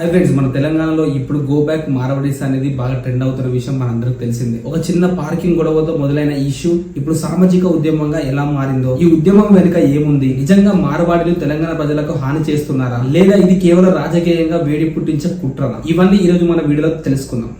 Hi friends మన తెలంగాణలో ఇప్పుడు గో బ్యాక్ మారవడీస్ అనేది బాగా ట్రెండ్ అవుతున్న విషయం మనందరికి తెలిసిందే. ఒక చిన్న పార్కింగ్ గొడవతో మొదలైన ఇష్యూ ఇప్పుడు సామాజిక ఉద్యమంగా ఎలా మారిందో ఈ ఉద్యమం వెనుక ఏముంది నిజంగా మారవాడిలు తెలంగాణ ప్రజలకు హాని చేస్తున్నారా లేదా ఇది కేవలం రాజకీయంగా వేడి పుట్టించే కుట్రనా? ఇవన్నీ ఈరోజు మన వీడియోలో తెలుసుకుందాం.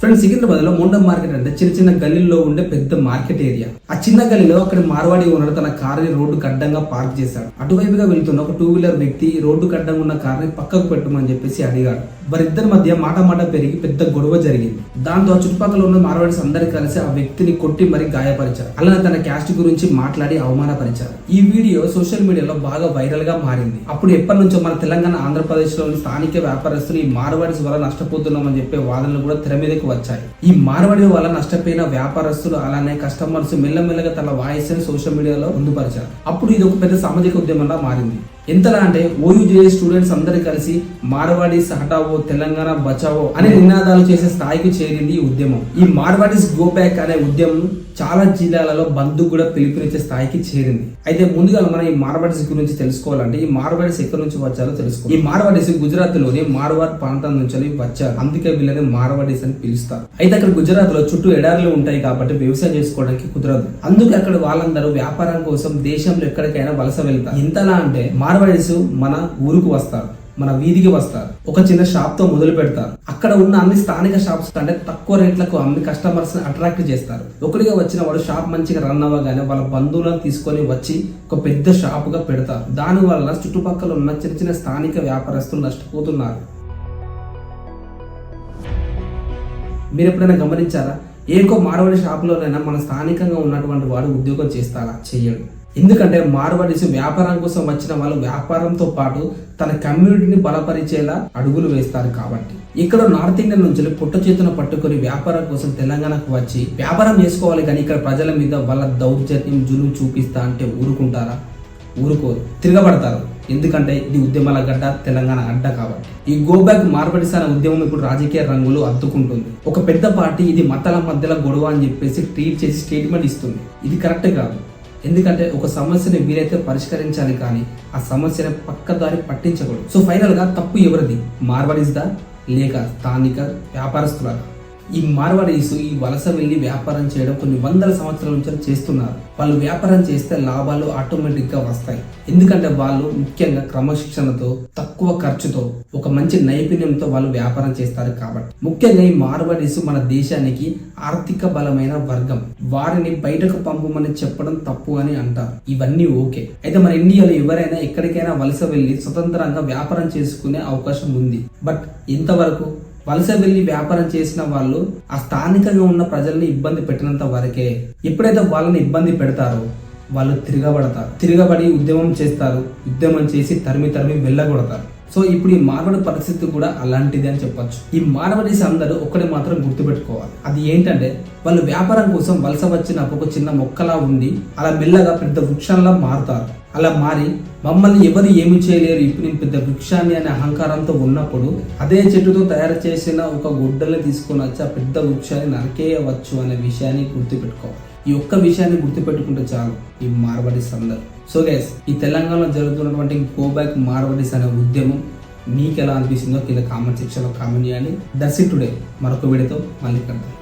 ఫ్రెండ్స్ సికింద్రాబాద్లో మొండం మార్కెట్ అంటే చిన్న చిన్న గల్లీల్లో ఉండే పెద్ద మార్కెట్ ఏరియా. ఆ చిన్న గల్లీలో అక్కడ మార్వాడి ఓనర్ తన కారుని రోడ్డు అడ్డంగా పార్క్ చేశాడు. అటువైపుగా వెళ్తున్న ఒక టూ వీలర్ వ్యక్తి రోడ్డు అడ్డంగా ఉన్న కారుని పక్కకు పెట్టమని చెప్పేసి అడిగాడు. వారిద్దరి మధ్య మాట మాట పెరిగి పెద్ద గొడవ జరిగింది. దాంతో ఆ చుట్టుపక్కల ఉన్న మార్వాడిస్ అందరు కలిసి ఆ వ్యక్తిని కొట్టి మరి గాయపరిచారు. అలానే తన క్యాస్ట్ గురించి మాట్లాడి అవమానపరిచారు. ఈ వీడియో సోషల్ మీడియాలో బాగా వైరల్గా మారింది. అప్పుడు ఎప్పటి నుంచో మన తెలంగాణ ఆంధ్రప్రదేశ్లోని స్థానిక వ్యాపారస్తులు ఈ మార్వాడిస్ వల్ల నష్టపోతున్నామని చెప్పే వాదనలు కూడా తెర మీదకి వచ్చాయి. ఈ మార్వాడి వల్ల నష్టపోయిన వ్యాపారస్తులు అలానే కస్టమర్స్ మెల్లమెల్లగా తన వాయిస్ సోషల్ మీడియాలో ముందుపరిచారు అప్పుడు ఇది ఒక పెద్ద సామాజిక ఉద్యమంగా మారింది. ఎంతలా అంటే ఓయూజే స్టూడెంట్స్ అందరు కలిసి మార్వాడీస్ హటావో తెలంగాణ బచావో అనే నినాదాలు చేసే స్థాయికి చేరింది ఈ ఉద్యమం. ఈ మార్వాడీస్ గో బ్యాక్ అనే ఉద్యమం చాలా జిల్లాలలో బంధు కూడా పిలుపునిచ్చే స్థాయికి చేరింది. అయితే ముందుగా మనం ఈ మార్వాడీస్ గురించి తెలుసుకోవాలంటే ఈ మార్వాడీస్ ఎక్కడి నుంచి వచ్చారో తెలుసుకో ఈ మార్వాడీస్ గుజరాత్లోని మార్వాడ్ ప్రాంతం నుంచి వచ్చారు. అందుకే వీళ్ళని మార్వాడీస్ అని పిలుస్తారు. అయితే అక్కడ గుజరాత్లో చుట్టూ ఎడారులు ఉంటాయి కాబట్టి వ్యవసాయం చేసుకోవడానికి కుదరదు. అందుకే అక్కడ వాళ్ళందరూ వ్యాపారం కోసం దేశంలో ఎక్కడికైనా వలస వెళ్తారు. ఇంతలా అంటే మార్ మార్వాడీస్ మన ఊరుకు వస్తారు మన వీధికి వస్తారు ఒక చిన్న షాప్తో మొదలు పెడతారు. అక్కడ ఉన్న అన్ని స్థానిక షాప్స్ కంటే తక్కువ రేట్లకు అన్ని కస్టమర్స్ అట్రాక్ట్ చేస్తారు. ఒకటిగా వచ్చిన వాడు షాప్ మంచిగా రన్ అవ్వగానే వాళ్ళ బంధువులను తీసుకొని వచ్చి ఒక పెద్ద షాప్గా పెడతారు. దాని వల్ల చుట్టుపక్కల ఉన్న చిన్న చిన్న స్థానిక వ్యాపారస్తులు నష్టపోతున్నారు. మీరు ఎప్పుడైనా గమనించారా? ఏకో మారవాడి షాపులోనైనా మన స్థానికంగా ఉన్నటువంటి వాడు ఉద్యోగం చేస్తారా చెయ్యడు. ఎందుకంటే మార్వాడీస్ వ్యాపారం కోసం వచ్చిన వాళ్ళు వ్యాపారంతో పాటు తన కమ్యూనిటీని బలపరిచేలా అడుగులు వేస్తారు కాబట్టి. ఇక్కడ నార్త్ ఇండియన్ నుంచి పుట్ట చేతున పట్టుకొని వ్యాపారం కోసం తెలంగాణకు వచ్చి వ్యాపారం చేసుకోవాలి కానీ ఇక్కడ ప్రజల మీద వాళ్ళ దౌర్జన్యం జులుం చూపిస్తా అంటే ఊరుకుంటారా? ఊరుకోరు తిరగబడతారు. ఎందుకంటే ఇది ఉద్యమాల గడ్డ తెలంగాణ అడ్డ కాబట్టి. ఈ గోబ్యాక్ మార్బడిస్ అనే ఉద్యమం ఇప్పుడు రాజకీయ రంగులు అద్దుకుంటుంది. ఒక పెద్ద పార్టీ ఇది మతాల మధ్యలో గొడవ అని చెప్పేసి ట్రీట్ చేసి స్టేట్మెంట్ ఇస్తుంది. ఇది కరెక్ట్ కాదు. ఎందుకంటే ఒక సమస్యని వీలైతే పరిష్కరించాలి కానీ ఆ సమస్యని పక్కదారి పట్టించకూడదు. సో ఫైనల్గా తప్పు ఎవరిది? మార్బడిస్దా లేక స్థానిక వ్యాపారస్తుల ఈ మార్వడీస్ ఈ వలస వెళ్ళి వ్యాపారం చేయడం కొన్ని వందల సంవత్సరాల నుంచి చేస్తున్నారు. వాళ్ళు వ్యాపారం చేస్తే లాభాలు ఆటోమేటిక్గా వస్తాయి. ఎందుకంటే వాళ్ళు ముఖ్యంగా క్రమశిక్షణతో తక్కువ ఖర్చుతో ఒక మంచి నైపుణ్యంతో వాళ్ళు వ్యాపారం చేస్తారు కాబట్టి. ముఖ్యంగా ఈ మార్వడీస్ మన దేశానికి ఆర్థిక బలమైన వర్గం. వారిని బయటకు పంపమని చెప్పడం తప్పు అని అంటారు. ఇవన్నీ ఓకే. అయితే మన ఇండియాలో ఎవరైనా ఎక్కడికైనా వలస వెళ్ళి స్వతంత్రంగా వ్యాపారం చేసుకునే అవకాశం ఉంది. బట్ ఇంతవరకు వలస వెళ్ళి వ్యాపారం చేసిన వాళ్ళు ఆ స్థానికంగా ఉన్న ప్రజల్ని ఇబ్బంది పెట్టినంత వరకే ఎప్పుడైతే వాళ్ళని ఇబ్బంది పెడతారో వాళ్ళు తిరగబడతారు. తిరగబడి ఉద్యమం చేస్తారు. ఉద్యమం చేసి తరిమి తరిమి వెళ్ళగొడతారు. సో ఇప్పుడు ఈ మార్వడి పరిస్థితి కూడా అలాంటిది అని చెప్పొచ్చు. ఈ మార్వడీస్ అందరూ ఒక్కడే మాత్రం గుర్తుపెట్టుకోవాలి. అది ఏంటంటే వాళ్ళు వ్యాపారం కోసం వలస వచ్చిన ఒక చిన్న మొక్కలా ఉండి అలా మెల్లగా పెద్ద వృక్షంలా మారుతారు. అలా మారి మమ్మల్ని ఎవరు ఏమి చేయలేరు ఇప్పుడు నేను పెద్ద వృక్షాన్ని అనే అహంకారంతో ఉన్నప్పుడు అదే చెట్టుతో తయారు చేసిన ఒక గుడ్డల్ని తీసుకొని వచ్చి ఆ పెద్ద వృక్షాన్ని నరికేయవచ్చు అనే విషయాన్ని గుర్తుపెట్టుకోవాలి. ఈ ఒక్క విషయాన్ని గుర్తుపెట్టుకుంటే చాలు ఈ మార్వడీస్ అందరూ సో గైస్ ఈ తెలంగాణలో జరుగుతున్నటువంటి గో బ్యాక్ మార్వడీస్ అనే ఉద్యమం మీకు ఎలా అనిపిస్తుందో కింద కామెంట్ సెక్షన్లో కామెంట్ చేయండి. దర్శి టుడే మరొక వీడియోతో మళ్ళీ కలుద్దాం.